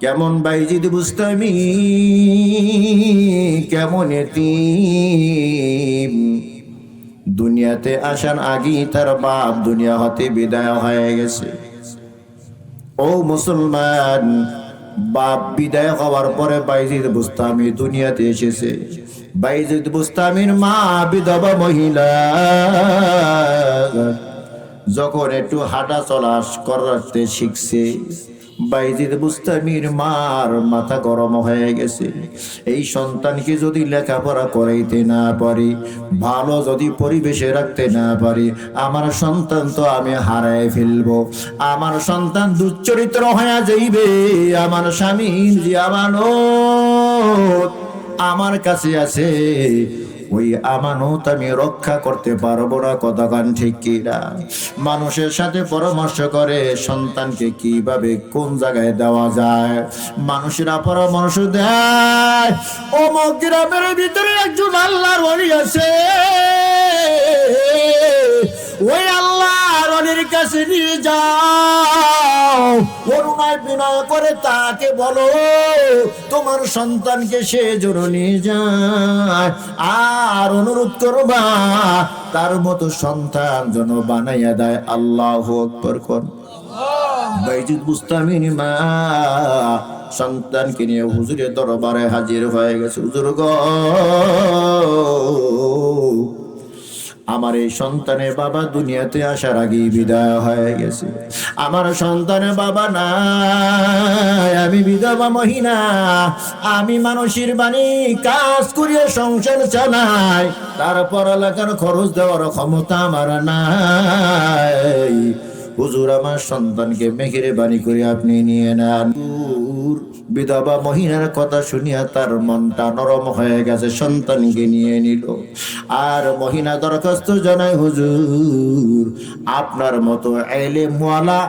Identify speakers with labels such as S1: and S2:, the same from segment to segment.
S1: কেমন বাইজিদ বুঝতামি? কেমন দুনিয়াতে আসার আগেই তার বাপ দুনিয়া হতে বিদায় হয়ে গেছে। ও মুসলমান, বাপ বিদায় হওয়ার পরে বাইজিদ বুস্তামি দুনিয়াতে এসেছে। বাইজিদ বুস্তামির মা বিধবা মহিলা। যখন একটু হাঁটা চলা করতে শিখছে বাইজিদ বুস্তামির মার মাথা গরম হয়ে গেছে। এই সন্তানকে যদি লেখাপড়া করাইতে না পারি, ভালো যদি পরিবেশে রাখতে না পারি, আমার সন্তান তো আমি হারাই ফেলব। আমার সন্তান দুশ্চরিত্র হয়ে যাইবে, আমার স্বামী আমার কাছে আছে ওই আমানত আমি রক্ষা করতে পারব না কতক্ষণ ঠিক কিনা মানুষের সাথে পরামর্শ করে সন্তানকে কীভাবে কোন জায়গায় দেওয়া যায়? মানুষেরা পরামর্শ দেয়, অমুক গ্রামের ভিতরে একজন আল্লাহর আছে। ওই আল্লাহর কাছে নিয়ে যাও। করুণায় বিনয় করে তাকে বলো, তোমার সন্তানকে সে জোর নিয়ে যায়। আর অনুরোধ করবা তার মতো সন্তান যেন বানাইয়া দেয়। আল্লাহ আকবর কর বাইজিদ বুস্তামিন মা, সন্তানকে নিয়ে হুজুরের দরবারে হাজির হয়ে গেছে। হুজুর গো আমার এই সন্তানের বাবা দুনিয়াতে আসার আগে বিদায় হয়ে গেছে। আমার সন্তানের বাবা না আমি বিধবা মহিনা, আমি মানুষের বাণী কাজ করিয়ে সংসার চালাই তারপর পড়ালেখার খরচ দেওয়ার ক্ষমতা আমার নাই। হুজুর আমার সন্তানকে মেঘেরে বাণী করে আপনি নিয়ে নেন। বিধবা মহিলার কথা শুনিয়া তার মনটা নরম হয়ে গেছে, সন্তানকে নিয়ে নিল। আর মহিলা দরখাস্ত জানায়, হুজুর, আপনার মতো এলে এলেমওয়ালা,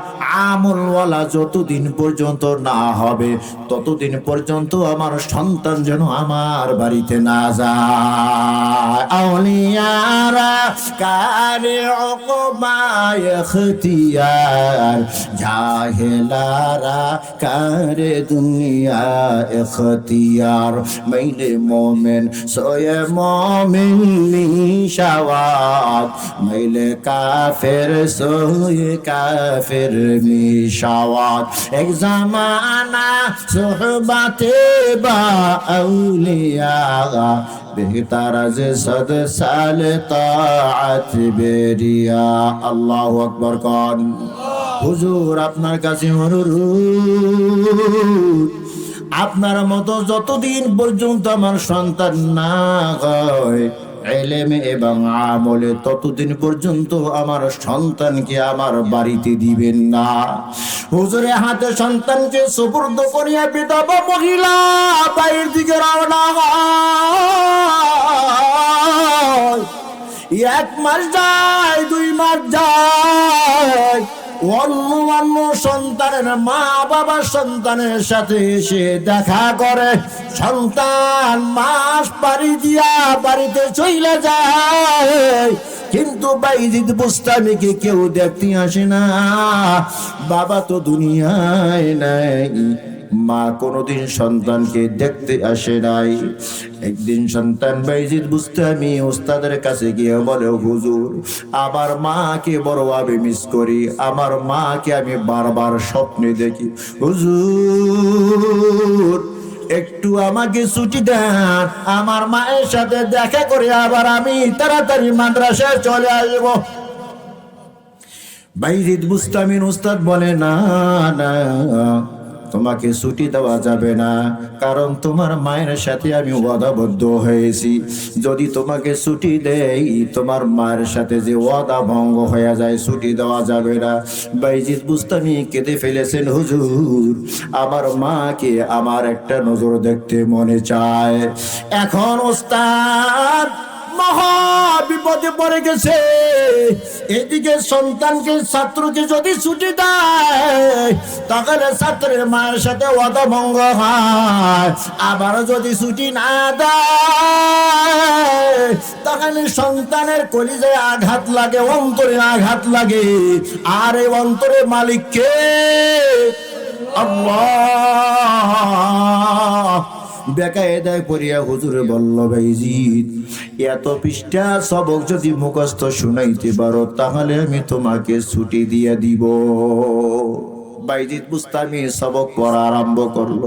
S1: আমলওয়ালা যতদিন পর্যন্ত না হবে, ততদিন পর্যন্ত আমার সন্তান যেন আমার বাড়িতে না যায়। আউলিয়ারা কারে অকমায় এখতিয়ার জাহেলারা কারে দুনিয়া এখতিয়ার। মাইলে মোমেন, সোয়ে মোমেন মিশাওয়াত মাইলে কাফের, সোয়ে কাফের মিশাওয়াত এক জামানা সোহবাতে বা আউলিয়া বেহতার যে সদ سال তাআত বেরিয়া আল্লাহু আকবার কন। হুজুর, আপনার কাছে অনুরোধ। আপনার মতো যতদিন পর্যন্ত আমার সন্তান না হয় এলেমে এবং আমলে ততদিন পর্যন্ত আমার সন্তানকে আমার বাড়িতে দিবেন না। হুজুরে, হাতে সন্তানকে সুপুর্দ করিয়া বিধবা মহিলা বাড়ির দিকে রওনা এক মাস যায়, দুই মাস যায় অন্য অন্য সন্তানের মা বাবা সন্তানের সাথে এসে দেখা করে। সন্তান মাস পাড়ি দিয়া বাড়িতে চলে যায়। কিন্তু বাইজিদ বুস্তামিকে কেউ দেখতে আসে না। বাবা তো দুনিয়ায় নাই। মা কোনোদিন সন্তানকে দেখতে আসে নাই। একদিন সন্তান বাইজিদ বুঝতে আমি ওস্তাদের কাছে গিয়ে বলে, হুজুর, আমার মাকে বড় আমি মিস করি, আমার মাকে আমি বারবার স্বপ্নে দেখি। হুজুর, একটু আমাকে ছুটি দেন, আমার মায়ের সাথে দেখা করে আবার আমি তাড়াতাড়ি মাদ্রাসায় চলে আসব। বাইজিদ বুস্তামিন উস্তাদ বলে, না না। তোমাকে ছুটি দেওয়া যাবে না। কারণ তোমার মায়ের সাথে আমি ওয়াদাবদ্ধ হয়েছি। যদি তোমাকে ছুটি দেই, তোমার মায়ের সাথে যে ওয়াদা ভঙ্গ হয়ে যায়, ছুটি দেওয়া যাবে না। বাইজিদ বুস্তামি কেঁদে ফেলেছেন, হুজুর। আমার মাকে আমার একটা নজর দেখতে মনে চায়। এখন ওস্তাদ মহা বিপদে পড়ে গেছে। এদিকে সন্তানকে, ছাত্রকে যদি ছুটি দেয়, তাহলে ছাত্রের মায়ের সাথে অদভঙ্গ হয়। আবার যদি ছুটি না দেয়, তাহলে সন্তানের কলিজায় আঘাত লাগে, অন্তরে আঘাত লাগে। আর এই অন্তরে মালিককে আল্লাহ। বেকায়দায় পড়িয়া হুজুরে বলল ভাইজিৎ এত পৃষ্ঠা সবক যদি মুখস্থ শুনাইতে পারো, তাহলে আমি তোমাকে ছুটি দিয়ে দিব। বাইজিৎ বুস্তামি সবক পড়া আরম্ভ করল।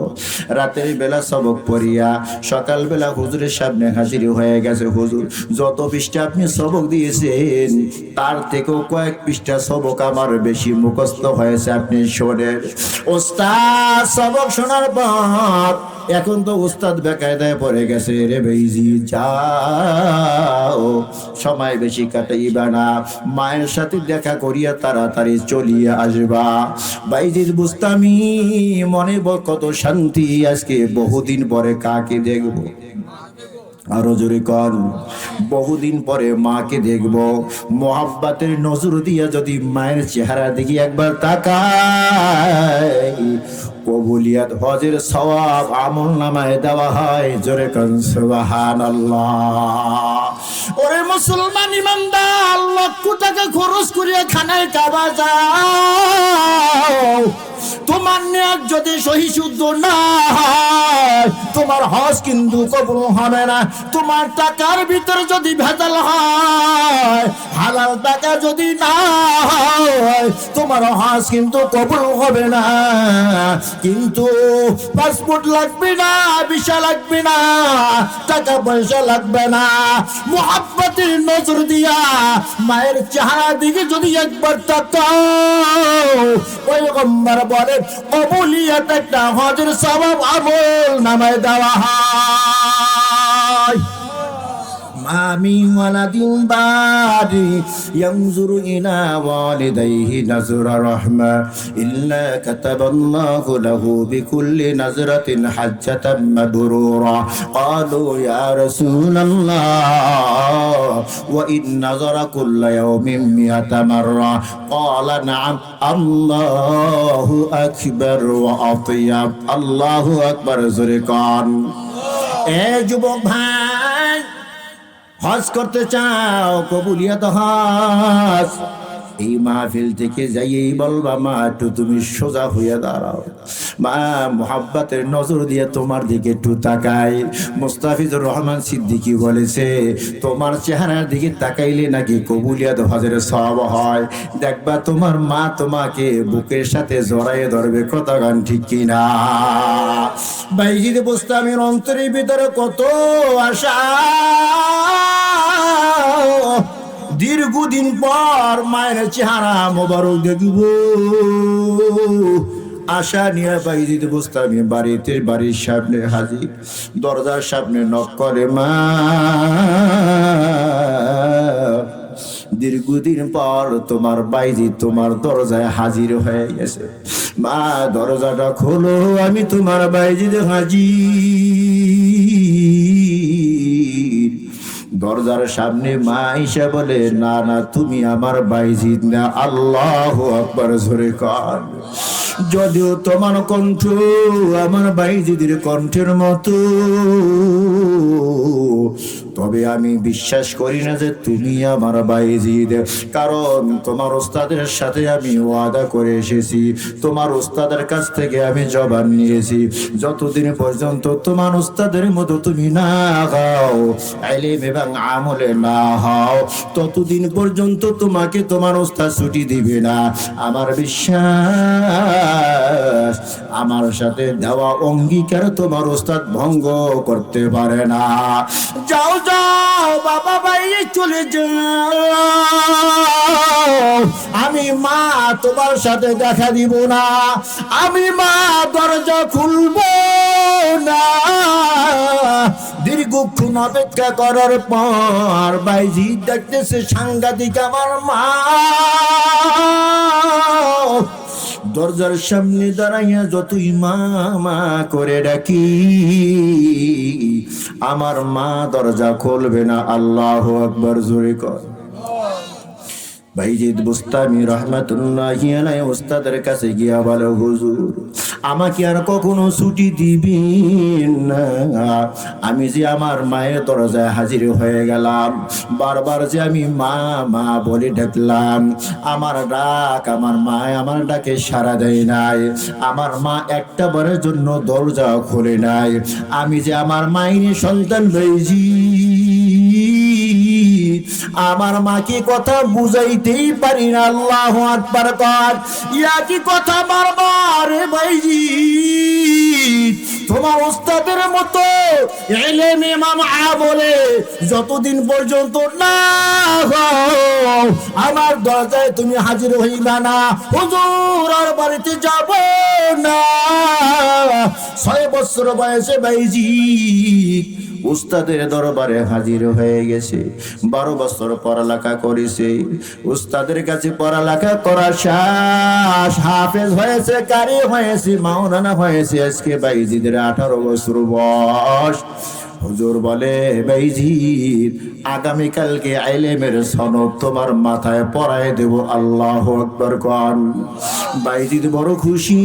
S1: রাতের বেলা সবক পড়িয়া সকালবেলা হুজুরের সামনে হাজির হয়ে গেছে হুজুর। যত পৃষ্ঠা আপনি সবক দিয়েছেন, তার থেকেও কয়েক পৃষ্ঠা সবক আমার বেশি মুখস্থ হয়েছে, আপনি শোনেন। ওস্তাদ, সবক শোনার পর এখন তো উস্তাদ বেকায়দায় পড়ে গেছে রে বেজি যাও। সময় বেশি কাটাইবা না। মায়ের সাথে দেখা করিয়া তাড়াতাড়ি চলিয়া আসবা। বাইজির বুস্তামি, মনে কত শান্তি। আজকে বহুদিন পরে কাকে দেখব? আরও জোরে কর বহুদিন পরে মাকে দেখব। মোহাব্বাতের নজর দিয়া যদি মায়ের চেহারা দেখি একবার তাকাই, কবুলিয়াত হজের সওয়াব আমল নামায় দেওয়া হয়। জোরে কন, সুবহানাল্লাহ। ওরে মুসলমান ইমানদার, লক্ষ টাকা খরচ করিয়া খানায় কাবা নিয়ত যদি সহি শুদ্ধ না তোমার হজ কিন্তু কবুল হবে না। তোমার টাকার ভিতরে যদি ভেজাল হয়, হালাল টাকা যদি না হয়, তোমার হজ কিন্তু কবুল হবে না। কিন্তু পাসপোর্ট লাগবে না, ভিসা লাগবে না, টাকা পয়সা লাগবে না। মোহাব্বতের নজর দিয়া মায়ের চেহারা দিকে যদি একবার তাকাও, পয়গম্বর বলে কবুলিয়াত একটা হজের সবাব আমল নামায় দেওয়া হয়। ما من ولد بعد ينظر إلى والديه نظر رحمة إلا كتب الله له بكل نظرة حجة مبرورة قالوا يا رسول الله وإن نظر كل يوم مئة مرة قال نعم الله أكبر وأطيب الله أكبر زرقان এ যুবক ভাই হজ করতে চাও কবুলিয়াত হজ। এই মাহফিল থেকে যাইয়েই বলবা, মা, একটু তুমি সোজা হইয়া দাঁড়াও। মা, মোহাব্বাতের নজর দিয়ে তোমার দিকে একটু তাকাই। মুস্তাফিজুর রহমান সিদ্দিকী বলেছে, তোমার চেহারার দিকে তাকাইলে নাকি কবুলিয়াত হজের সব হয়। দেখবা তোমার মা তোমাকে বুকের সাথে জড়াইয়ে ধরবে কত গান ঠিক কিনা? বাইজিদ বুস্তামের অন্তরের ভিতরে কত আশা। দীর্ঘদিন পর মায়ের চেহারা মোবারক দেখব। আশা নিয়ে বাইজিদ বুস্তামি বাড়িতে বাড়ির সামনে হাজির। দরজার সামনে নক করে মা। দীর্ঘদিন পর তোমার বাইজি তোমার দরজায় হাজির হয়ে গেছে। মা, দরজাটা খোলো, আমি তোমার বাইজিতে হাজির। দরজার সামনে মা আইসা বলে, না না, তুমি আমার বাইজিদ না। আল্লাহ আকবার, জোরে কর। যদিও তোমার কণ্ঠ আমার বাইজিদের কণ্ঠের মতো তবে আমি বিশ্বাস করি না যে তুমি আমার বাইজিদ। কারণ তোমার ওস্তাদের সাথে আমি ওয়াদা করে এসেছি। তোমার ওস্তাদের কাছ থেকে আমি জবান নিয়েছি। যতদিন পর্যন্ত তোমার ওস্তাদের মতো তুমি না গাও আইলেম এবং আমলে না হও, ততদিন পর্যন্ত তোমাকে তোমার ওস্তাদ ছুটি দিবে না। আমার বিশ্বাস, আমার সাথে দেওয়া অঙ্গীকার তোমার ওস্তাদ ভঙ্গ করতে পারে না। যাও যাও, বাবা বাইরে চলে যাও। আমি মা, তোমার সাথে দেখা দিব না। আমি মা, দরজা খুলবো না। দীর্ঘক্ষণ অপেক্ষা করার পর বাইজি দেখতেছে সাংঘাতিক আমার মা। দরজার সামনে দাঁড়াইয়া যতই মামা করে ডাকি, আমার মা দরজা খুলবে না। আল্লাহ আকবর, জোরে কর। ভাইজিদ বুস্তামি রহমাতুল্লাহি আলাই ওস্তাদের কাছে গিয়া বলে, হুজুর, আমাকে আর কখনো ছুটি দিবেন না। আমি যে আমার মায়ের দরজায় হাজির হয়ে গেলাম, বারবার যে আমি মা মা বলে ডাকলাম। আমার ডাক, আমার মা আমার ডাকে সাড়া দেয় নাই। আমার মা একটা বারের জন্য দরজা খোলে নাই। আমি যে আমার মাইনে সন্তান হয়েছি আমার মাকে কথা বুঝাইতেই পারি না, আল্লাহ আকবার কর। ইয়া কি কথা বারবার ভাইজি তোমার ওস্তাদের মতো এলেম ইমাম আ বলে যতদিন পর্যন্ত না আমার দরজায় তুমি হাজির হইলা না। হুজুর, আর বাড়িতে যাব না। ছয় বছর বয়সে ভাইজি উস্তাদের দরবারে হাজির হয়ে গেছে। বারো বছর পড়ালেখা করেছে। উস্তাদের কাছে পড়ালেখা করা শ্বাস হাফেজ হয়েছে, কারি হয়েছে, মাওলানা হয়েছে। আজকে বাইজিদের আঠারো বছর বয়স। হুজুর বলে, বাইজিদ, আগামীকালকে আইলেমের সনদ তোমার মাথায় পড়ায় দেব, আল্লাহ আকবর কন। বাইজিদ বড় খুশি।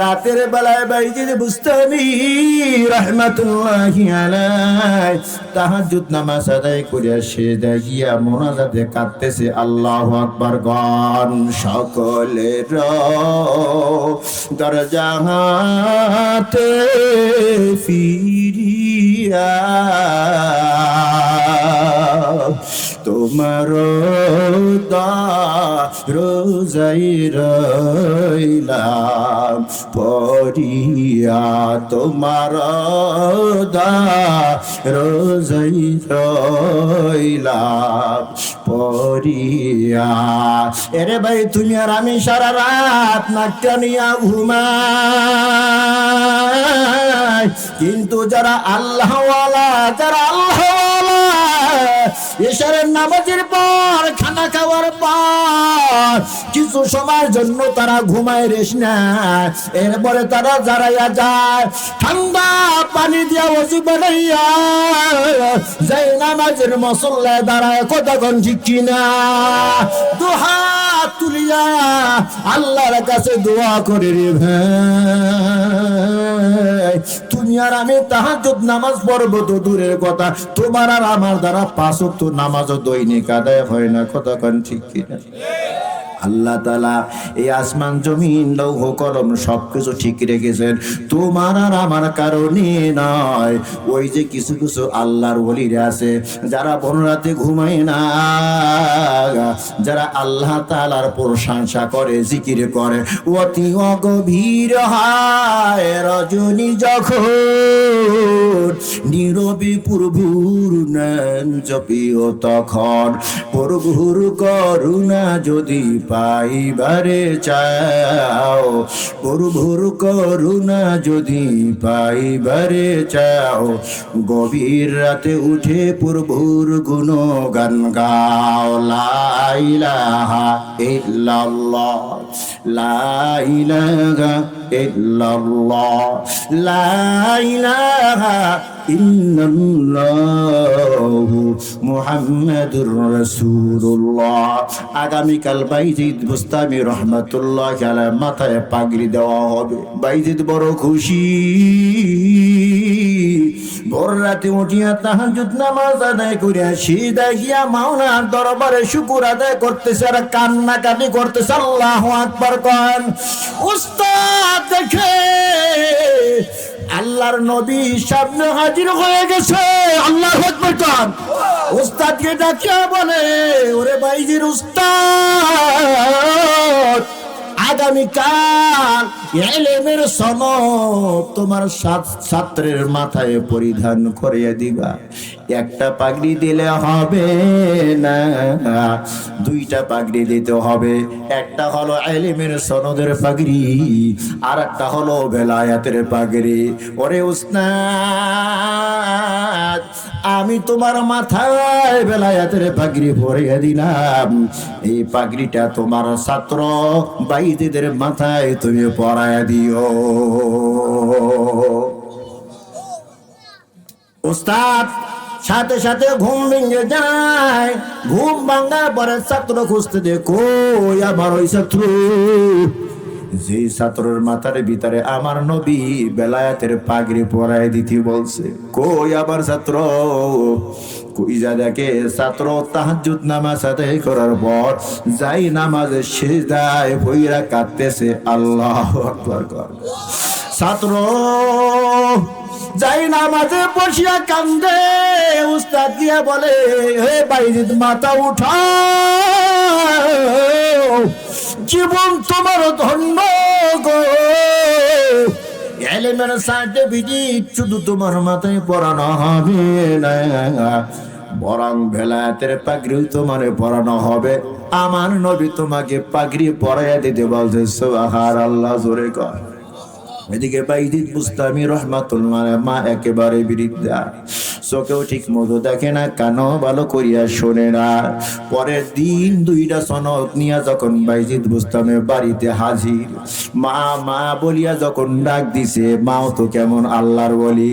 S1: রাতের বেলায় বাইজিদ বুস্তানি রহমাতুল্লাহি আলাই তাহাজ্জুদ নামাজ আদায় করিয়া সেজদা গিয়া মোনাজাতে কাঁদতেছে, আল্লাহু আকবার গান সকলের দরজাহাতে ফিরিয়া তোমার রোজাই রইলাম পরিয়া তোমার দা রোজাই রইলাম পরিয়া এরে ভাই, তুমি আর আমি সারা রাত নাট্য নিয়া ঘুমাই। কিন্তু যারা আল্লাহওয়ালা যারা আল্লাহওয়ালা এশারের নামাজের পর, খানা খাওয়ার পর, কিছু সময়ের জন্য তারা ঘুমায় রেস না। এরপরে তারা জারাইয়া যায়। ঠান্ডা পানি দিয়া ওসি বানাইয়া যাই নামাজের মসল্লায় দাঁড়ায় কতক্ষণ ঠিক কিনা? দুহাত তুলিয়া আল্লাহর কাছে দোয়া করে রে ভাই। তুমি আর আমি তাহাজুদ নামাজ পড়ব তো দূরের কথা। তোমার আর আমার দ্বারা পাঁচ তো নামাজও দৈনিক আদায় হয় না কতক্ষণ ঠিক কিনা? আল্লাহ তালা এই আসমান জমিন, লৌহ, কলম সবকিছু ঠিক রেখেছেন। তোমার আর আমার কারণে নয়। ওই যে কিছু কিছু আল্লাহর ওলিরা আছে, যারা বনরাতে ঘুমায় না, যারা আল্লাহ তালার প্রশংসা করে, জিকির করে। অতি অগভীর হায় রজনী যখন নীরবে প্রভুর নাম জপিও তখন। প্রভুর করুণা যদি পাইবারে চাও প্রভুর করুণা যদি পাইবারে চাও, গভীর রাতে উঠে প্রভুর গুণ গান গাও লাইলাহা ইল্লাল্লাহ লাইলাহা ইল্লাল্লাহ রাসূলুল্লাহ। আগামীকাল মাথায় পাগড়ি দেওয়া হবে। বাইজিদ বড় খুশি। ভোর রাতে উঠিয়া তাহাজুদ নামাজ আদায় করিয়া সিদা গিয়া মাওলার দরবারে শুকুর আদায় করতেছে আর কান্না কাটি করতেছে। আল্লাহ আকবার কন, উস্তাদ, দেখে আল্লাহর নবী সামনে হাজির হয়ে গেছে। আল্লাহ আকবার কন, উস্তাদকে ডাকিয়া বলে, ওরে বাইজির উস্তাদ আগামীকাল এলেমের সনদ তোমার সাত- ছাত্রের মাথায় পরিধান করিয়ে দিবা। একটা পাগড়ি দিলে হবে না, দুইটা পাগড়ি দিতে হবে। একটা হলো এলিমের সনদের পাগড়ি, আর একটা হলো বেলায়াতের পাগড়ি। ওরে উস্তাদ, আমি তোমার মাথায় বেলায়াতের পাগড়ি ভরিয়ে দিলাম। এই পাগড়িটা তোমার ছাত্র বাইদিদের মাথায় তুমি পরায় দিও। উস্তাদ, সাথে সাথে ঘুম ভেঙে যায়। ঘুম ভাঙার পরে ছাত্র খুঁজতে দে আমার ওই ছাত্র যে ছাত্রের মাথার ভিতরে আমার নবী বেলায়াতের পাগড়ি পরাই দিতে বলছে, কই আবার ছাত্র? দেখে ছাত্র তাহাজ্জুদ নামাজ আদায় করার পর যাই নামাজে সেজদায় ভইরা কাঁদতেছে, আল্লাহ আকবার কর। ছাত্র যাই নামাজে বসিয়া কান্দে, উস্তাদ দিয়া বলে, হে বাইজিদ, মাথা উঠাও। জীবন তোমার ধন্য গো। এলিমের বিদি শুধু তোমার মাথায় পড়ানো হবে না। বরং ভেলায়াতের পাগড়িও তোমার পড়ানো হবে। আমার নবী তোমাকে পাগড়ি পরাইয়া দিতে বলছে সোহার আল্লাহ জোরে কর। এদিকে বাইদিদ বুস্তামি রহমাতুল্লাহ মা একেবারে বিরিদ্ধা। চোখেও ঠিক মতো দেখে না, কানও ভালো করিয়া শোনে না। পরের দিন দুইটা সনদ নিয়া যখন বাইজিদ বুস্তামের বাড়িতে হাজির, মা মা বলিয়া যখন ডাক দিছে, মাও তো কেমন আল্লাহর বলি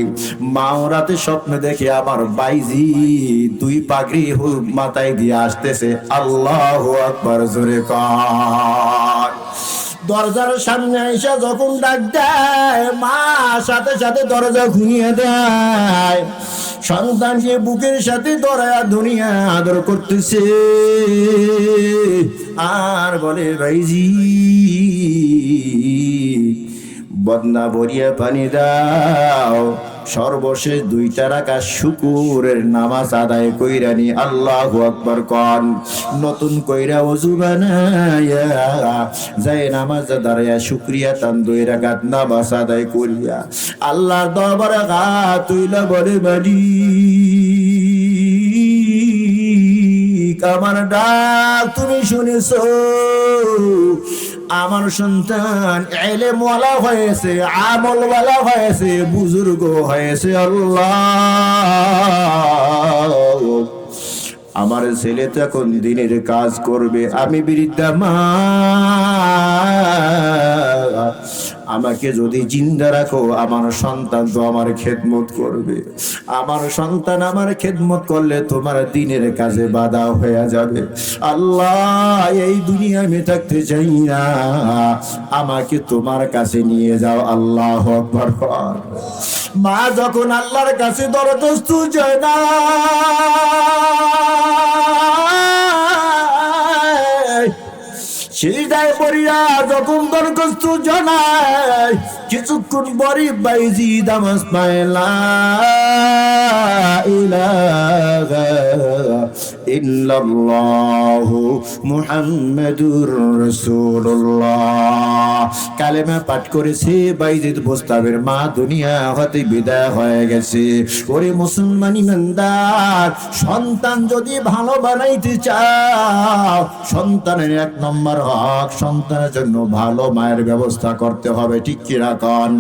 S1: মাও রাতে স্বপ্ন দেখে আমার বাইজি দুই পাগড়ি মাথায় দিয়ে আসতেছে, আল্লাহ আকবার, জোরে কর। দরজার সামনে এসে যখন ডাক দেয়, মা সাথে সাথে দরজা ঘুমিয়ে দেয়। সন্তানকে বুকের সাথে দরজা দুনিয়া আদর করতেছে। আর বলে ভাইজি বদনা ভরিয়া পানি দাও। সর্বশেষ দুইটা রাখা শুকুরের নামাজ আদায় কইরানি আল্লাহ আকবর কন, নতুন কইরা অজু যায় নামাজ দাঁড়াইয়া শুক্রিয়া তান দুই রাখাত নামাজ আদায় করিয়া। আল্লাহ দরবারে গা তুইলা বলে বাড়ি আমার ডাক তুমি শুনেছ। আমার সন্তান এলেমওয়ালা হয়েছে আমল আমলওয়ালা হয়েছে, বুজুর্গ হয়েছে আল্লাহ। আমার ছেলে তখন দিনের কাজ করবে, আমি বৃদ্ধা মা। আমাকে যদি জিন্দা রাখো, আমার সন্তান তো আমার খেদমত করবে। আমার সন্তান আমার খেদমত করলে তোমার দিনের কাজে বাধা হয়ে যাবে। আল্লাহ, এই দুনিয়া আমি থাকতে চাই না। আমাকে তোমার কাছে নিয়ে যাও, আল্লাহ আকবার। মা, যখন আল্লাহর কাছে দরদস্ত যায় না সিজদায় পড়িয়া যখন দরখাস্ত জানায় কিছুক্ষণ বরি বাইজি দামাস পায়লা ইলাহা ইল্লাল্লাহু মুহাম্মাদুর রাসূলুল্লাহ। কালেমা পাঠ করেছে, বাইজিদ প্রস্তাবের মা দুনিয়া হতে বিদায় হয়ে গেছে। ওরে মুসলমান ইমানদার, সন্তান যদি ভালো বানাইতে চাও, সন্তানের এক নম্বর হক, সন্তানের জন্য ভালো মায়ের ব্যবস্থা করতে হবে, ঠিক কিরা কন?